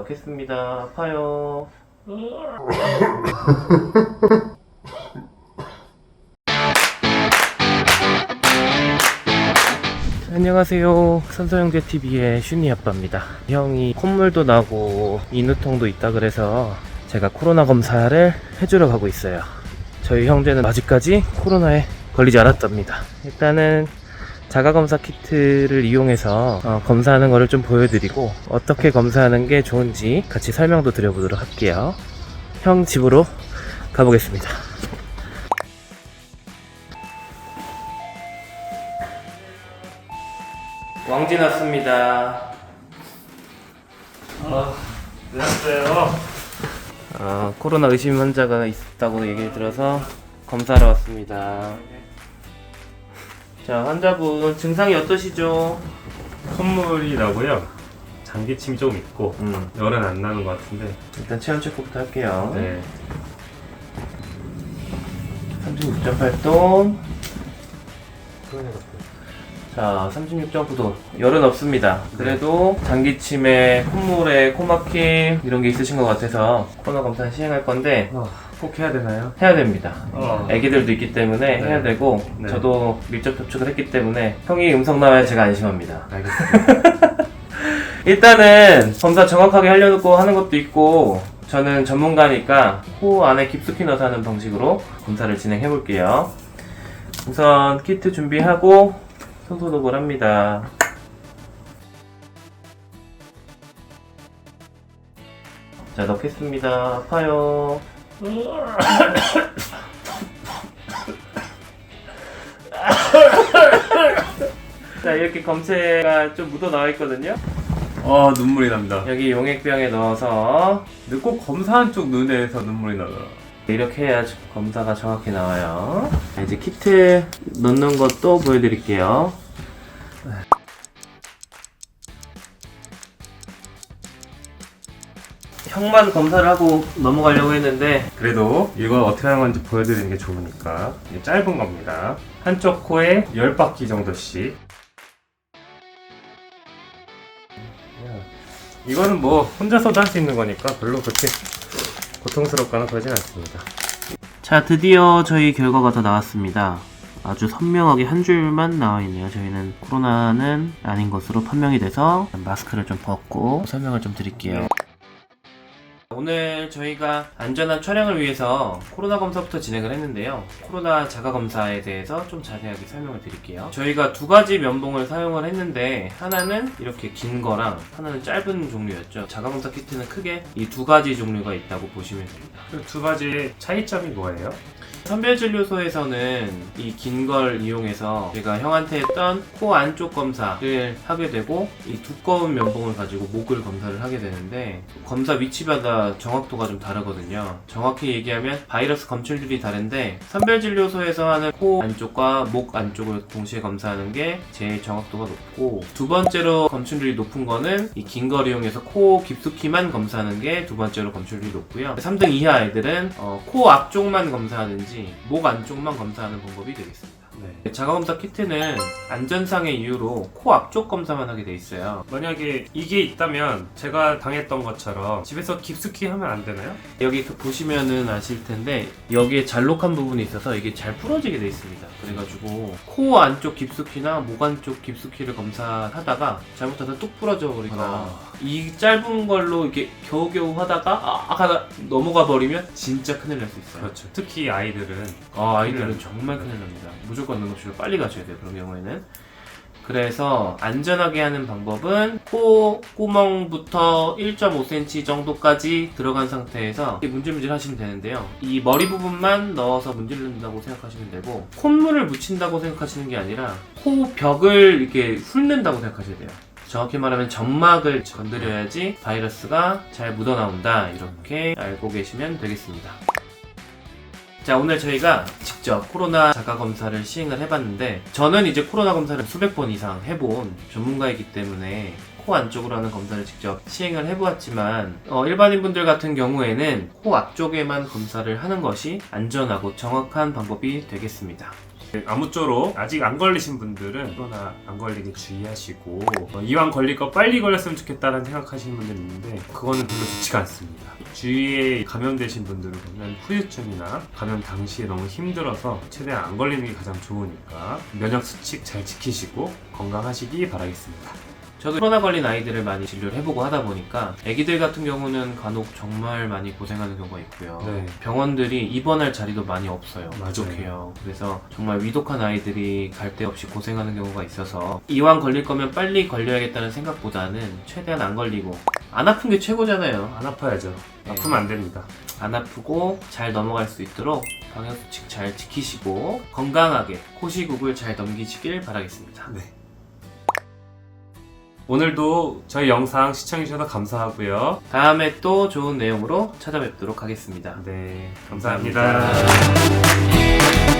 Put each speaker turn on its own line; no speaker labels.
넣겠습니다. 아파요. 안녕하세요. 선서형제TV의 슈니 아빠입니다. 형이 콧물도 나고 인후통도 있다 그래서 제가 코로나 검사를 해주러 가고 있어요. 저희 형제는 아직까지 코로나에 걸리지 않았답니다. 일단은 자가검사 키트를 이용해서 어, 검사하는 거를 좀 보여드리고 어떻게 검사하는 게 좋은지 같이 설명도 드려보도록 할게요. 형 집으로 가보겠습니다. 왕진 왔습니다.
아, 안녕하세요.
어, 코로나 의심 환자가 있다고 얘기를 들어서 검사하러 왔습니다. 자, 환자분 증상이 어떠시죠?
콧물이 나고요. 장기침이 조금 있고
음,
열은 안 나는 것 같은데.
일단 체온 체크부터 할게요.
네.
36.8도. 자, 36.9도. 열은 없습니다. 그래도 장기침에 콧물에 코막힘 이런 게 있으신 것 같아서 코로나 검사 시행할 건데
어, 꼭 해야 되나요?
해야 됩니다.
어.
애기들도 있기 때문에
네.
해야 되고
네.
저도 밀접 접촉을 했기 때문에 형이 음성 나와야 제가 안심합니다.
알겠습니다.
일단은 검사 정확하게 하려고 하는 것도 있고 저는 전문가니까 코 안에 깊숙이 넣어서 하는 방식으로 검사를 진행해 볼게요. 우선 키트 준비하고 손 소독을 합니다. 자 넣겠습니다. 아파요. 자 이렇게 검체가 좀 묻어 나와 있거든요.
어, 눈물이 납니다.
여기 용액병에 넣어서
근데 꼭 검사한 쪽 눈에서 눈물이 나더라.
이렇게 해야 검사가 정확히 나와요. 자, 이제 키트 넣는 것도 보여드릴게요. 형만 검사를 하고 넘어가려고 했는데
그래도 이걸 어떻게 하는 건지 보여드리는 게 좋으니까 이게 짧은 겁니다. 한쪽 코에 10바퀴 정도씩. 이거는 뭐 혼자서도 할 수 있는 거니까 별로 그렇게 고통스럽거나 그러진 않습니다.
자 드디어 저희 결과가 다 나왔습니다. 아주 선명하게 한 줄만 나와 있네요. 저희는 코로나는 아닌 것으로 판명이 돼서 마스크를 좀 벗고 설명을 좀 드릴게요. 오늘 저희가 안전한 촬영을 위해서 코로나 검사부터 진행을 했는데요. 코로나 자가 검사에 대해서 좀 자세하게 설명을 드릴게요. 저희가 두 가지 면봉을 사용을 했는데 하나는 이렇게 긴 거랑 하나는 짧은 종류였죠. 자가 검사 키트는 크게 이 두 가지 종류가 있다고 보시면 됩니다.
그 두 가지 차이점이 뭐예요?
선별진료소에서는 이 긴 걸 이용해서 제가 형한테 했던 코 안쪽 검사를 하게 되고 이 두꺼운 면봉을 가지고 목을 검사를 하게 되는데 검사 위치마다 정확도가 좀 다르거든요. 정확히 얘기하면 바이러스 검출률이 다른데 선별진료소에서 하는 코 안쪽과 목 안쪽을 동시에 검사하는 게 제일 정확도가 높고 두 번째로 검출률이 높은 거는 이 긴 걸 이용해서 코 깊숙이만 검사하는 게 두 번째로 검출률이 높고요. 3등 이하 아이들은 어, 코 앞쪽만 검사하 든지 목 안쪽만 검사하는 방법이 되겠습니다.
네.
자가검사 키트는 안전상의 이유로 코 앞쪽 검사만 하게 돼 있어요.
만약에 이게 있다면 제가 당했던 것처럼 집에서 깊숙이 하면 안 되나요?
여기 그 보시면은 아실 텐데 여기에 잘록한 부분이 있어서 이게 잘 부러지게 돼 있습니다. 그래가지고 코 안쪽 깊숙이나 목 안쪽 깊숙이를 검사하다가 잘못하다 뚝 부러져 버리거나
아.
이 짧은 걸로 이렇게 겨우겨우 하다가 아, 하다 넘어가 버리면 진짜 큰일 날 수 있어요.
그렇죠. 특히 아이들은
아, 아이들은 정말 큰일 납니다. 무조건 응급실로 빨리 가셔야 돼요. 그런 경우에는. 그래서 안전하게 하는 방법은 코 구멍부터 1.5cm 정도까지 들어간 상태에서 문질문질 하시면 되는데요. 이 머리 부분만 넣어서 문지른다고 생각하시면 되고 콧물을 묻힌다고 생각하시는 게 아니라 코 벽을 이렇게 훑는다고 생각하셔야 돼요. 정확히 말하면 점막을 건드려야지 바이러스가 잘 묻어나온다. 이렇게 알고 계시면 되겠습니다. 자, 오늘 저희가 직접 코로나 자가 검사를 시행을 해봤는데, 저는 이제 코로나 검사를 수백 번 이상 해본 전문가이기 때문에 코 안쪽으로 하는 검사를 직접 시행을 해보았지만, 어, 일반인분들 같은 경우에는 코 앞쪽에만 검사를 하는 것이 안전하고 정확한 방법이 되겠습니다.
아무쪼록 아직 안 걸리신 분들은 코로나 안 걸리게 주의하시고 어, 이왕 걸릴 거 빨리 걸렸으면 좋겠다는 생각하시는 분들 있는데 그거는 별로 좋지가 않습니다. 주위에 감염되신 분들을 보면 후유증이나 감염 당시에 너무 힘들어서 최대한 안 걸리는 게 가장 좋으니까 면역 수칙 잘 지키시고 건강하시기 바라겠습니다.
저도 코로나 걸린 아이들을 많이 진료를 해보고 하다 보니까 아기들 같은 경우는 간혹 정말 많이 고생하는 경우가 있고요.
네.
병원들이 입원할 자리도 많이 없어요.
맞아요.
부족해요. 그래서 정말 위독한 아이들이 갈 데 없이 고생하는 경우가 있어서 이왕 걸릴 거면 빨리 걸려야겠다는 생각보다는 최대한 안 걸리고 안 아픈 게 최고잖아요.
안 아파야죠.
네.
아프면 안 됩니다.
안 아프고 잘 넘어갈 수 있도록 방역수칙 잘 지키시고 건강하게 코시국을 잘 넘기시길 바라겠습니다.
네. 오늘도 저희 영상 시청해주셔서 감사하고요.
다음에 또 좋은 내용으로 찾아뵙도록 하겠습니다.
네,
감사합니다.
감사합니다.